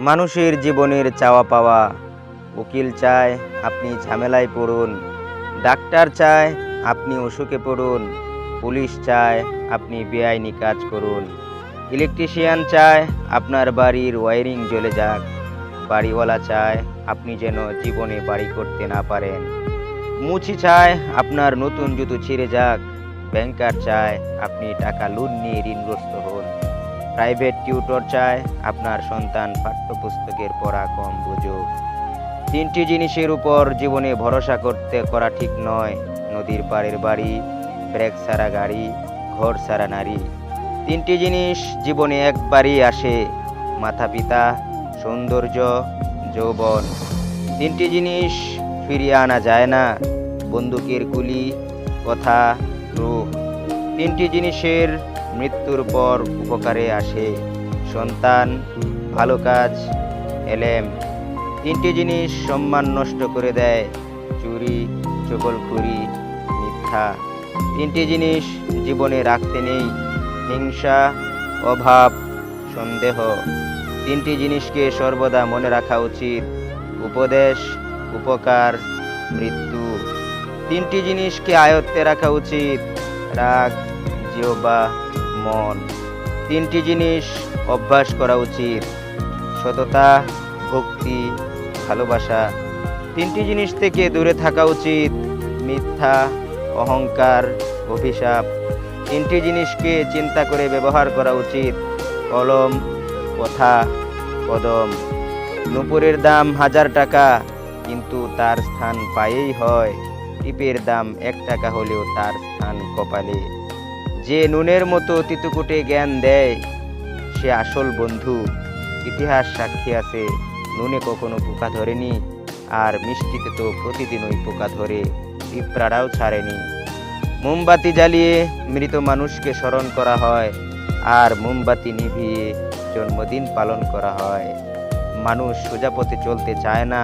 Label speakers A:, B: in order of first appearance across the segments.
A: মানুষের জীবনের চাওয়া পাওয়া। উকিল চায়, আপনি ঝামেলায় পড়ুন। ডাক্তার চায়, আপনি অসুখে পড়ুন। পুলিশ চায়, আপনি বেআইনি কাজ করুন। ইলেকট্রিশিয়ান চায়, আপনার বাড়ির ওয়ারিং জ্বলে যাক। বাড়িওয়ালা চায়, আপনি যেন জীবনে বাড়ি করতে না পারেন। মুচি চায়, আপনার নতুন জুতো ছিঁড়ে যাক। ব্যাংকার চায়, আপনি টাকা লোন নিয়ে ঋণগ্রস্ত হন। প্রাইভেট টিউটর চায়, আপনার সন্তান পাঠ্যপুস্তকের পড়া কম বুঝুক। তিনটি জিনিসের উপর জীবনে ভরসা করতে করা ঠিক নয়। নদীর পাড়ের বাড়ি, ব্রেক সারা গাড়ি, ঘর সারা নারী। তিনটি জিনিস জীবনে একবারই আসে মাথা পিতা সৌন্দর্য, যৌবন। তিনটি জিনিস ফিরিয়ে আনা যায় না, বন্দুকের গুলি, কথা, রূপ। তিনটি জিনিসের মৃত্যুর পর উপকারে আসে। সন্তান, ভালো কাজ, এলেম। তিনটি জিনিস সম্মান নষ্ট করে দেয়। চুরি চগলখুরি মিথ্যা। তিনটি জিনিস জীবনে রাখতে নেই। হিংসা, অভাব, সন্দেহ। তিনটি জিনিসকে সর্বদা মনে রাখা উচিত। উপদেশ, উপকার, মৃত্যু। তিনটি জিনিসকে আয়ত্তে রাখা উচিত। রাগ, জিহ্বা মন। তিনটি জিনিস অভ্যাস করা উচিত। সততা, ভক্তি, ভালোবাসা। তিনটি জিনিস থেকে দূরে থাকা উচিত। মিথ্যা, অহংকার, অভিশাপ। তিনটি জিনিসকে চিন্তা করে ব্যবহার করা উচিত। কলম, কথা, কদম। নুপুরের দাম হাজার টাকা, কিন্তু তার স্থান পায়েই হয়। টিপের দাম এক টাকা হলেও তার স্থান কপালে। যে নুনের মতো তিতুকুটে জ্ঞান দেয়, সে আসল বন্ধু। ইতিহাস সাক্ষী আছে, নুনে কখনো পোকা ধরেনি, আর মিষ্টিতে তো প্রতিদিনই পোকা ধরে, পিঁপড়ারাও ছাড়েনি। মোমবাতি জ্বালিয়ে মৃত মানুষকে স্মরণ করা হয়, আর মোমবাতি নিভিয়ে জন্মদিন পালন করা হয়। মানুষ সোজা পথে চলতে চায় না,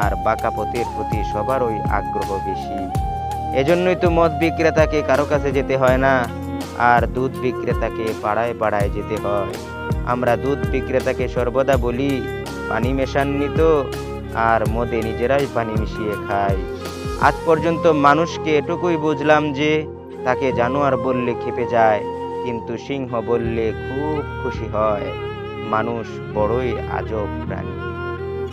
A: আর বাঁকা পথের প্রতি সবারই আগ্রহ বেশি। এজন্যই তো মদ বিক্রেতাকে কারও কাছে যেতে হয় না, আর দুধ বিক্রেতাকে পাড়ায় পাড়ায় যেতে হয়। আমরা দুধ বিক্রেতাকে সর্বদা বলি, পানি মেশাননি তো, আর মদে নিজেরাই পানি মিশিয়ে খায় আজ পর্যন্ত মানুষকে এটুকুই বুঝলাম যে, তাকে জানোয়ার বললে খেপে যায়, কিন্তু সিংহ বললে খুব খুশি হয়। মানুষ বড়ই আজব প্রাণী।